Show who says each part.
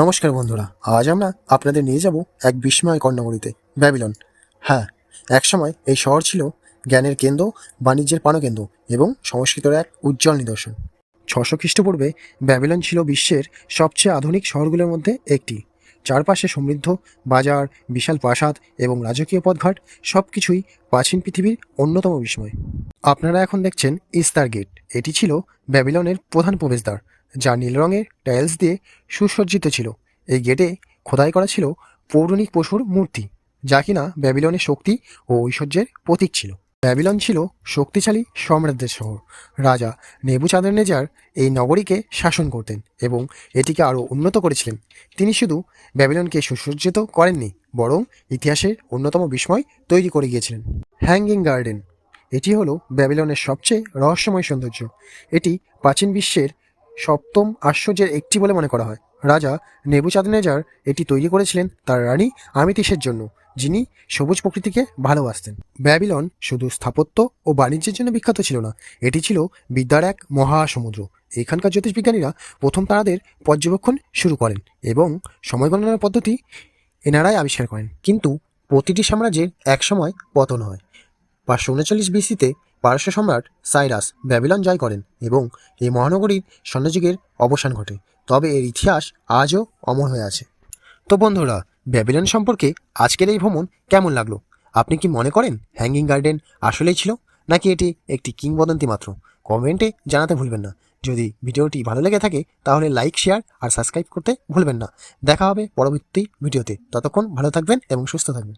Speaker 1: নমস্কার বন্ধুরা, আজ আমরা আপনাদের নিয়ে যাব এক বিস্ময়কর নগরীতে ব্যাবিলন। হ্যাঁ একসময় এই শহর ছিল জ্ঞানের কেন্দ্র, বাণিজ্যের প্রাণকেন্দ্র এবং সংস্কৃতের এক উজ্জ্বল নিদর্শন। ছশো খ্রিস্টপূর্বে ব্যাবিলন ছিল বিশ্বের সবচেয়ে আধুনিক শহরগুলোর মধ্যে একটি। চারপাশে সমৃদ্ধ বাজার, বিশাল প্রাসাদ এবং রাজকীয় পথঘাট সব কিছুই প্রাচীন পৃথিবীর অন্যতম বিস্ময়। আপনারা এখন দেখছেন ইস্তার গেট এটি ছিল ব্যাবিলনের প্রধান প্রবেশদ্বার। যা নীল রঙের টাইলস দিয়ে সুসজ্জিত ছিল। এই গেটে খোদাই করা ছিল পৌরাণিক পশুর মূর্তি, যা কিনা ব্যাবিলনের শক্তি ও ঐশ্বর্যের প্রতীক ছিল। ব্যাবিলন ছিল শক্তিশালী সম্রাটদের শহর। রাজা নেবুচাঁদের নেজার এই নগরীকে শাসন করতেন এবং এটিকে আরও উন্নত করেছিলেন। তিনি শুধু ব্যাবিলনকে সুসজ্জিত করেননি, বরং ইতিহাসের অন্যতম বিস্ময় তৈরি করে গিয়েছিলেন। হ্যাঙ্গিং গার্ডেন, এটি হলো ব্যাবিলনের সবচেয়ে রহস্যময় সৌন্দর্য। এটি প্রাচীন বিশ্বের সপ্তম আশ্চর্যের একটি বলে মনে করা হয়। রাজা নেবুচাঁদনেজার এটি তৈরি করেছিলেন তার রানী আমিতিসের জন্য, যিনি সবুজ প্রকৃতিকে ভালোবাসতেন। ব্যাবিলন শুধু স্থাপত্য ও বাণিজ্যের জন্য বিখ্যাত ছিল না, এটি ছিল বিদ্যার এক মহাসমুদ্র। এখানকার জ্যোতিষবিজ্ঞানীরা প্রথম তারাদের পর্যবেক্ষণ শুরু করেন এবং সময় গণনার পদ্ধতি এনারাই আবিষ্কার করেন। কিন্তু প্রতিটি সাম্রাজ্যের একসময় পতন হয়। পাঁচশো উনচল্লিশ বিসিতে পারস্য সম্রাট সাইরাস ব্যাবিলন জয় করেন এবং এই মহানগরীর স্বর্ণযুগের অবসান ঘটে। তবে এর ইতিহাস আজও অমর হয়ে আছে। তো বন্ধুরা, ব্যাবিলন সম্পর্কে আজকের এই ভ্রমণ কেমন লাগল? আপনি কি মনে করেন হ্যাঙ্গিং গার্ডেন আসলেই ছিল, নাকি এটি একটি কিংবদন্তি মাত্র? কমেন্টে জানাতে ভুলবেন না। যদি ভিডিওটি ভালো লেগে থাকে, তাহলে লাইক, শেয়ার আর সাবস্ক্রাইব করতে ভুলবেন না। দেখা হবে পরবর্তী ভিডিওতে। ততক্ষণ ভালো থাকবেন এবং সুস্থ থাকবেন।